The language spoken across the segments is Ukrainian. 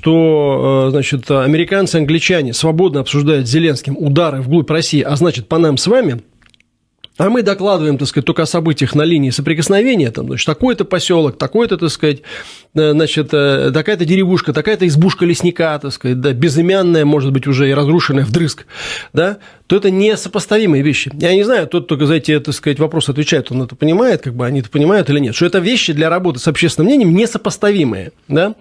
что, э, значит, американцы, англичане свободно обсуждают с Зеленским удары вглубь России, а значит, по нам с вами, а мы докладываем, так сказать, только о событиях на линии соприкосновения, там, значит, такой-то поселок, такой-то, так сказать, э, значит, э, такая-то деревушка, такая-то избушка лесника, так сказать, да, безымянная, может быть, уже и разрушенная вдрызг, да, то это несопоставимые вещи. Я не знаю, тот только за эти, так сказать, вопросы отвечает, он это понимает, как бы они это понимают или нет, что это вещи для работы с общественным мнением несопоставимые, да,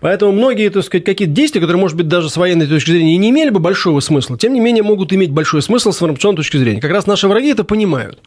Поэтому многие, так сказать, какие-то действия, которые, может быть, даже с военной точки зрения не имели бы большого смысла, тем не менее могут иметь большой смысл с информационной точки зрения. Как раз наши враги это понимают.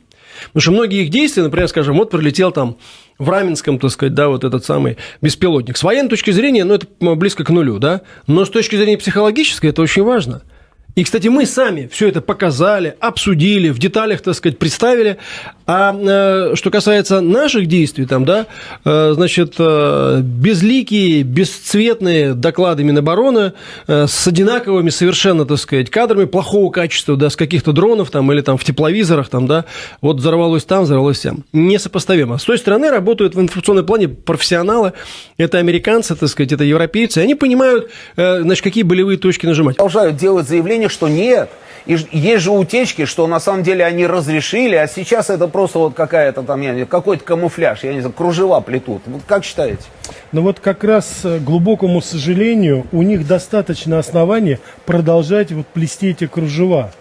Потому что многие их действия, например, скажем, вот прилетел там в Раменском, так сказать, да, вот этот самый беспилотник. С военной точки зрения, ну, это близко к нулю, да, но с точки зрения психологической это очень важно – и, кстати, мы сами все это показали, обсудили, в деталях, так сказать, представили. А э, что касается наших действий, там, да, э, значит, э, безликие, бесцветные доклады Минобороны с одинаковыми совершенно, так сказать, кадрами плохого качества, да, с каких-то дронов там или там в тепловизорах, там, да, вот взорвалось там, взорвалось там. Несопоставимо. С той стороны работают в информационном плане профессионалы, это американцы, так сказать, это европейцы, они понимают, значит, какие болевые точки нажимать. Продолжают делать что нет. И есть же утечки, что на самом деле они разрешили, а сейчас это просто вот какая-то там, я не какой-то камуфляж, я не знаю, кружева плетут. Вот как считаете? Ну вот как раз, к глубокому сожалению, у них достаточно оснований продолжать вот плести эти кружева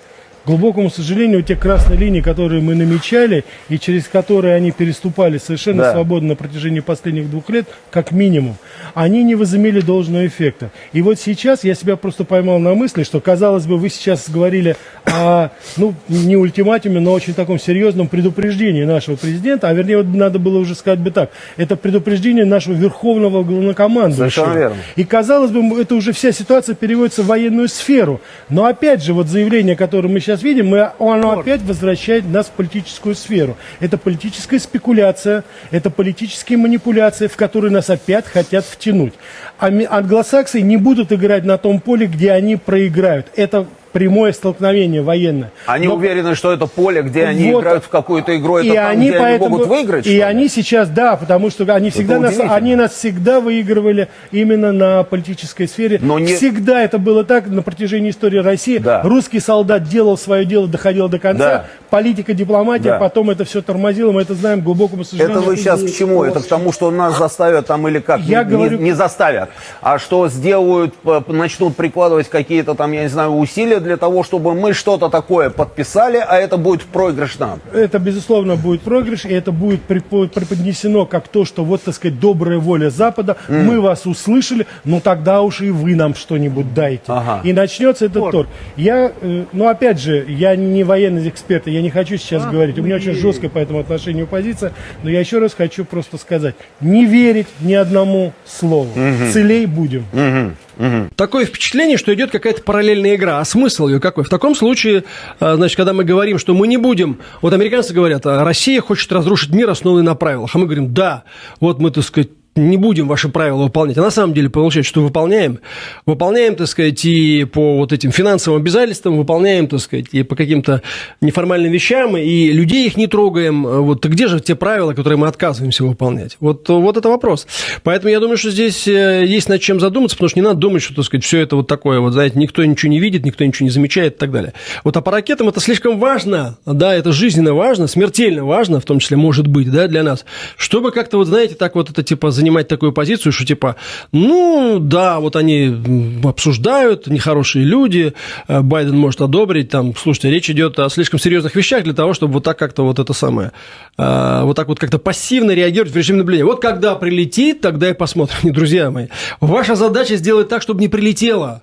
глубокому сожалению, те красные линии, которые мы намечали и через которые они переступали совершенно да. свободно на протяжении последних двух лет, как минимум, они не возымели должного эффекта. И вот сейчас я себя просто поймал на мысли, что, казалось бы, вы сейчас говорили о, ну, не ультиматуме, но очень таком серьезном предупреждении нашего президента, а вернее, вот надо было уже сказать бы так, это предупреждение нашего верховного главнокомандующего. И, казалось бы, это уже вся ситуация переводится в военную сферу. Но опять же, вот заявление, которое мы сейчас сейчас видим, мы, оно опять возвращает нас в политическую сферу. Это политическая спекуляция, это политические манипуляции, в которые нас опять хотят втянуть. А англосаксы не будут играть на том поле, где они проиграют. Это прямое столкновение военное. Они Но... уверены, что это поле, где они вот, играют в какую-то игру, это и там, они где поэтому, они могут выиграть? И они сейчас, да, потому что они всегда нас, они нас всегда выигрывали именно на политической сфере. Но не... Всегда это было так на протяжении истории России. Да. Русский солдат делал свое дело, доходил до конца. Да. Политика, дипломатия, да. потом это все тормозило, мы это знаем глубокому сожалению. Это вы сейчас к чему? Это к тому, что нас заставят там или как? Я не, говорю... не заставят, а что сделают, начнут прикладывать какие-то там, я не знаю, усилия для того, чтобы мы что-то такое подписали, а это будет проигрыш нам? Это, безусловно, будет проигрыш, и это будет преподнесено как то, что вот, так сказать, добрая воля Запада, mm. мы вас услышали, ну тогда уж и вы нам что-нибудь дайте. Ага. И начнется этот торг. Я, э, ну опять же, я не военный эксперт, я не хочу сейчас а, говорить, у меня очень жесткая по этому отношению позиция, но я еще раз хочу просто сказать, не верить ни одному слову, угу. целей будем. Угу. Угу. Такое впечатление, что идет какая-то параллельная игра. А смысл ее какой? В таком случае, а, значит, когда мы говорим, что мы не будем... Вот американцы говорят, а Россия хочет разрушить мир, основанный на правилах. А мы говорим, да, вот мы, так сказать, не будем ваши правила выполнять. А на самом деле получается, что выполняем. Выполняем, так сказать, и по вот этим финансовым обязательствам, выполняем, так сказать, и по каким-то неформальным вещам, и людей их не трогаем. Вот где же те правила, которые мы отказываемся выполнять? Вот, вот это вопрос. Поэтому я думаю, что здесь э, есть над чем задуматься, потому что не надо думать, что, так сказать, все это вот такое, вот, знаете, никто ничего не видит, никто ничего не замечает и так далее. Вот а по ракетам это слишком важно, да, это жизненно важно, смертельно важно, в том числе, может быть, да, для нас, чтобы как-то, вот, знаете, так вот это, типа, заниматься занимать такую позицию, что типа, ну, да, вот они обсуждают, нехорошие люди, э, Байден может одобрить, там, слушайте, речь идет о слишком серьезных вещах для того, чтобы вот так как-то вот это самое, э, вот так вот как-то пассивно реагировать в режиме наблюдения. Вот когда прилетит, тогда и посмотрим. Друзья мои, ваша задача сделать так, чтобы не прилетело,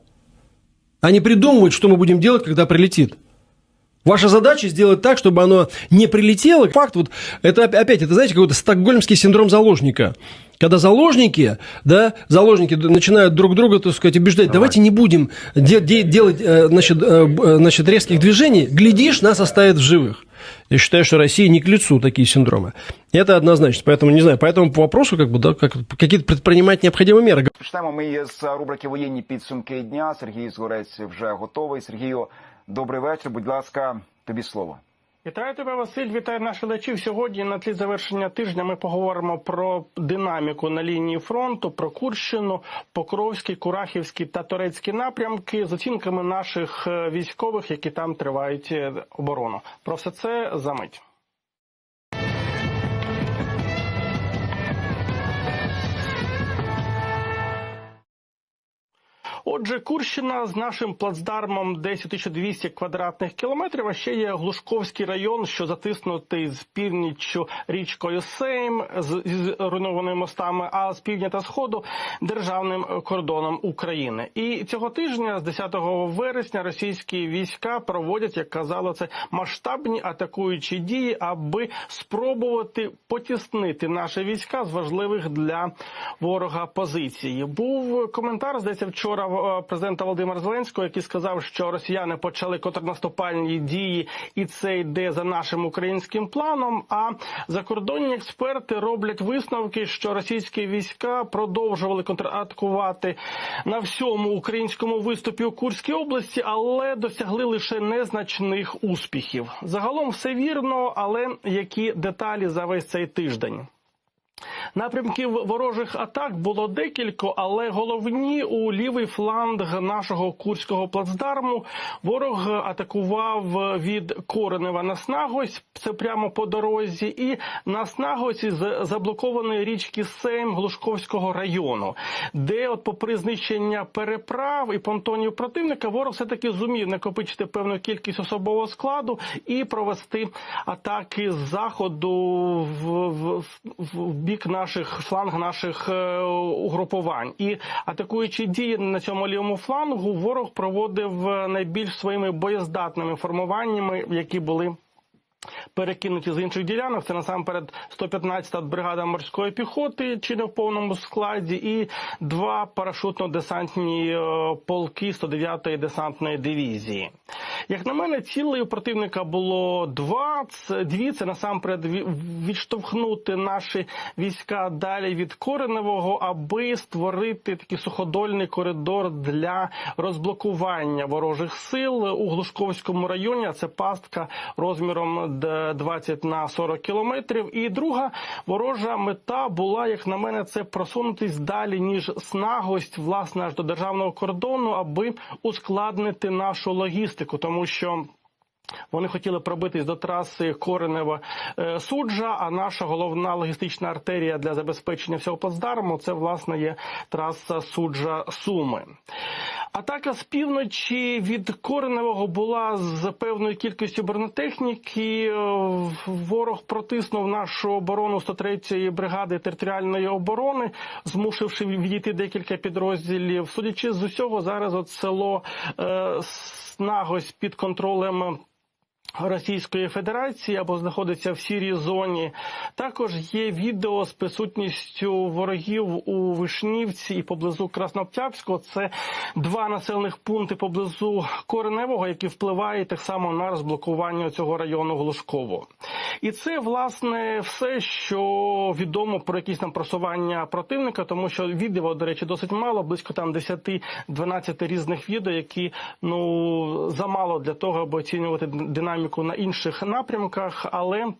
а не придумывать, что мы будем делать, когда прилетит. Ваша задача сделать так, чтобы оно не прилетело. Факт, вот это опять, это, знаете, какой-то стокгольмский синдром заложника. Когда заложники, да, заложники начинают друг друга, так сказать, убеждать, Давай. давайте не будем де- де- делать, э, значит, э, э, значит, резких движений, глядишь, нас оставят в живых. Я считаю, что России не к лицу такие синдромы. Это однозначно. Поэтому, не знаю, по этому вопросу, как бы, да, как, какие-то предпринимать необходимые меры. Почнемо ми з рубрики «Воєнні підсумки дня». Сергій Згорець вже готовий. Сергію, Добрий вечір. Будь ласка, тобі слово. Вітаю тебе, Василь. Вітаю наших глядачів. Сьогодні на тлі завершення тижня ми поговоримо про динаміку на лінії фронту, про Курщину, Покровський, Курахівський та Турецький напрямки з оцінками наших е, військових, які там тривають е, оборону. Про все це за мить. Отже, Курщина з нашим плацдармом десь у 1200 квадратних кілометрів. А ще є Глушковський район, що затиснутий з північчю річкою Сейм з, з руйнованими мостами, а з півдня та сходу державним кордоном України. І цього тижня, з 10 вересня, російські війська проводять, як казало, це масштабні атакуючі дії, аби спробувати потіснити наші війська з важливих для ворога позиції. Був коментар, здається, вчора е, президента Володимира Зеленського, який сказав, що росіяни почали контрнаступальні дії, і це йде за нашим українським планом. А закордонні експерти роблять висновки, що російські війська продовжували контратакувати на всьому українському виступі у Курській області, але досягли лише незначних успіхів. Загалом все вірно, але які деталі за весь цей тиждень? Напрямків ворожих атак було декілька, але головні у лівий фланг нашого курського плацдарму ворог атакував від Коренева на Снагось, це прямо по дорозі, і на Снагосі з заблокованої річки Сейм Глушковського району, де, от, попри знищення переправ і понтонів противника, ворог все таки зумів накопичити певну кількість особового складу і провести атаки з заходу в, в, в бік наших фланг наших е, угрупувань. І атакуючи дії на цьому лівому флангу, ворог проводив е, найбільш своїми боєздатними формуваннями, які були. Перекинуті з інших ділянок, це насамперед 115-та бригада морської піхоти, чи не в повному складі, і два парашутно-десантні е, полки 109-ї десантної дивізії. Як на мене, цілей у противника було два. Дві це насамперед ві- відштовхнути наші війська далі від Кореневого, аби створити такий суходольний коридор для розблокування ворожих сил у Глушковському районі. Це пастка розміром 20 на 40 кілометрів. І друга ворожа мета була, як на мене, це просунутись далі ніж снагость, власне, аж до державного кордону, аби ускладнити нашу логістику, тому що. Вони хотіли пробитись до траси Коренева е, суджа. А наша головна логістична артерія для забезпечення всього плацдарму це власне є траса суджа Суми. Атака з півночі від Кореневого була з певною кількістю бронетехніки. Е, Ворог протиснув нашу оборону 103-ї бригади територіальної оборони, змусивши відійти декілька підрозділів. Судячи з усього, зараз от село е, Снагось під контролем. Російської Федерації або знаходиться в сірій зоні. Також є відео з присутністю ворогів у Вишнівці і поблизу Краснооктябрського. Це два населених пункти поблизу Кореневого, які впливають так само на розблокування цього району Глушково. І це власне все, що відомо про якісь там просування противника, тому що відео, до речі, досить мало, близько там 10-12 різних відео, які ну замало для того, аби оцінювати динаміку на інших напрямках, але.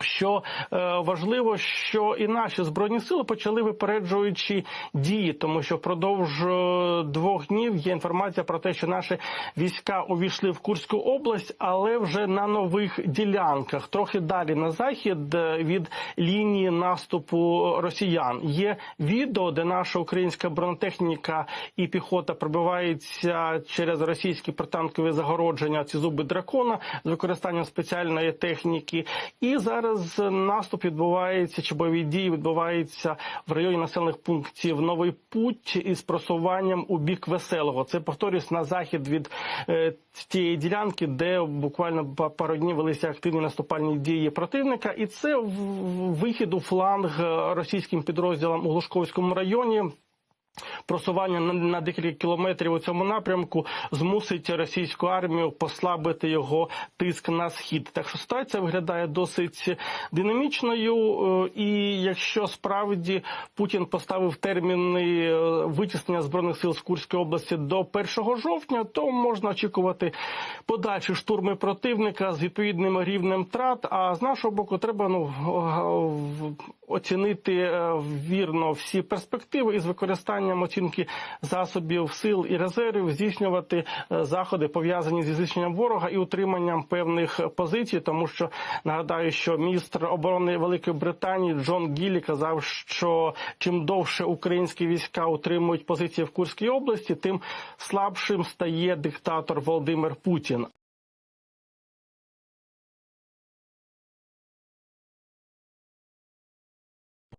Що е, важливо, що і наші збройні сили почали випереджуючі дії, тому що впродовж е, двох днів є інформація про те, що наші війська увійшли в Курську область, але вже на нових ділянках, трохи далі на захід е, від лінії наступу росіян. Є відео, де наша українська бронетехніка і піхота пробиваються через російські протанкові загородження, ці зуби дракона з використанням спеціальної техніки, і зараз наступ відбувається чи бойові дії відбуваються в районі населених пунктів Новий Путь із просуванням у бік веселого. Це повторюсь на захід від е, тієї ділянки, де буквально па- пару днів велися активні наступальні дії противника, і це вихід у фланг е, російським підрозділам у Глушковському районі. Просування на, декілька кілометрів у цьому напрямку змусить російську армію послабити його тиск на схід. Так що ситуація виглядає досить динамічною. е, І якщо справді Путін поставив терміни е, витіснення збройних сил з Курської області до 1 жовтня, то можна очікувати подальші штурми противника з відповідним рівнем втрат. А з нашого боку треба ну оцінити е, вірно всі перспективи і з використанням оцінки засобів сил і резервів здійснювати е, заходи пов'язані зі знищенням ворога і утриманням певних позицій, тому що нагадаю, що міністр оборони Великої Британії Джон Гіллі казав, що чим довше українські війська утримують позиції в Курській області, тим слабшим стає диктатор Володимир Путін.